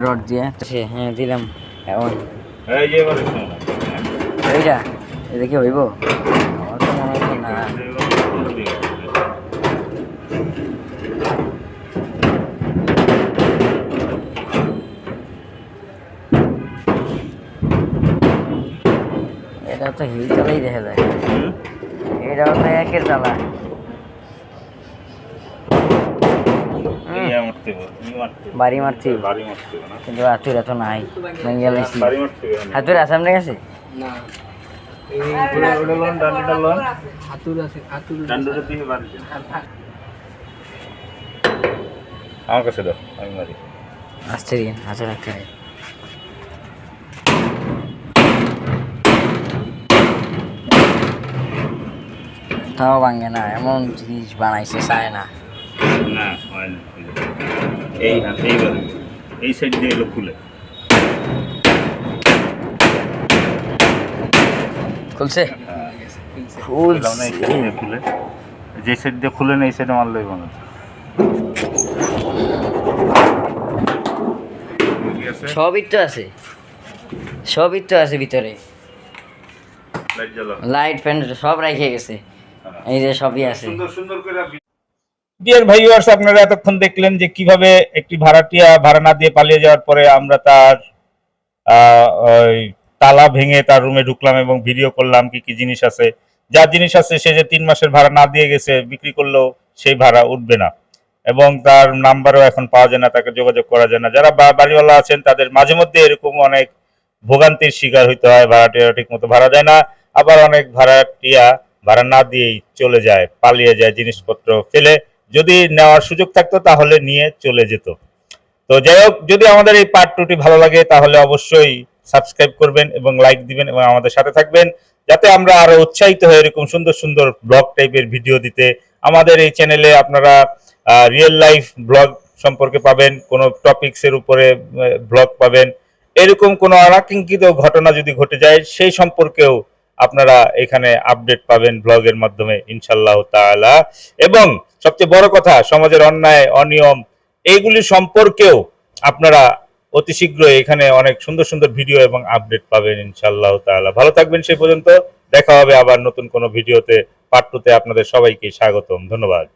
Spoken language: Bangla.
রড দিয়ে হ্যাঁ দিলাম। এখন। এইটা এটা কি হইব? আমার তো মনে হচ্ছে না। এটা তো হিল চালাই দেখা যায়? এটাও তো একের চালা আছে। দিয়ে বাড়ি দেন। আমার কাছে দাও আমি মারি। আসতে দিন হাতে রাখতে তাও ভাঙে না এমন জিনিস বানাইছে চায় না। না হয় না এই সাইড দিয়ে এলো খুলে। খুলছে? হ্যাঁ। খুলে। যে সাইড দিয়ে খুলে না এই সাইডে মারলেই মনে হচ্ছে সবই তো আছে। সবই তো আছে ভিতরে। লাইট লাইট ফ্যান সব রেখে গেছে। এই যে সবই আছে। সুন্দর সুন্দর করে ডিয়ার ভাইয়ার্স, আপনারা এতক্ষণ দেখলেন যে কীভাবে একটি ভাড়াটিয়া ভাড়া না দিয়ে পালিয়ে যাওয়ার পরে আমরা তার তালা ভেঙে তার রুমে ঢুকলাম এবং ভিডিও করলাম কি কি জিনিস আছে। যা জিনিস আছে সে যে তিন মাসের ভাড়া না দিয়ে গেছে, বিক্রি করলেও সেই ভাড়া উঠবে না। এবং তার নাম্বারও এখন পাওয়া যায় না, তাকে যোগাযোগ করা যায় না। যারা বাড়িওয়ালা আছেন, তাদের মাঝে মধ্যে এরকম অনেক ভোগান্তির শিকার হইতে হয়, ভাড়াটিয়া ঠিক মতো ভাড়া দেয় না। আবার অনেক ভাড়াটিয়া ভাড়া না দিয়েই চলে যায়, পালিয়ে যায়, জিনিসপত্র ফেলে। যদি নেওয়ার সুযোগ থাকতো, তাহলে নিয়ে চলে যেত। তো যাই হোক, যদি আমাদের এই পার্ট টুটি ভালো লাগে, তাহলে অবশ্যই সাবস্ক্রাইব করবেন এবং লাইক দিবেন এবং আমাদের সাথে থাকবেন, যাতে আমরা আরও উৎসাহিত হয়ে এরকম সুন্দর সুন্দর ব্লগ টাইপের ভিডিও দিতে আমাদের এই চ্যানেলে আপনারা রিয়েল লাইফ ব্লগ সম্পর্কে পাবেন, কোনো টপিকস এর উপরে ব্লগ পাবেন। এরকম কোনো অনাকাঙ্ক্ষিত ঘটনা যদি ঘটে যায়, সেই সম্পর্কেও আপনারা এখানে আপডেট পাবেন ব্লগের মাধ্যমে ইনশাল্লাহ তালা এবং সবচেয়ে বড় কথা, সমাজের অন্যায়, অনিয়ম, এইগুলি সম্পর্কেও আপনারা অতি শীঘ্রই এখানে অনেক সুন্দর সুন্দর ভিডিও এবং আপডেট পাবেন ইনশাল্লাহ তালা ভালো থাকবেন সেই পর্যন্ত। দেখা হবে আবার নতুন কোনো ভিডিওতে পার্ট আপনাদের সবাইকে স্বাগতম। ধন্যবাদ।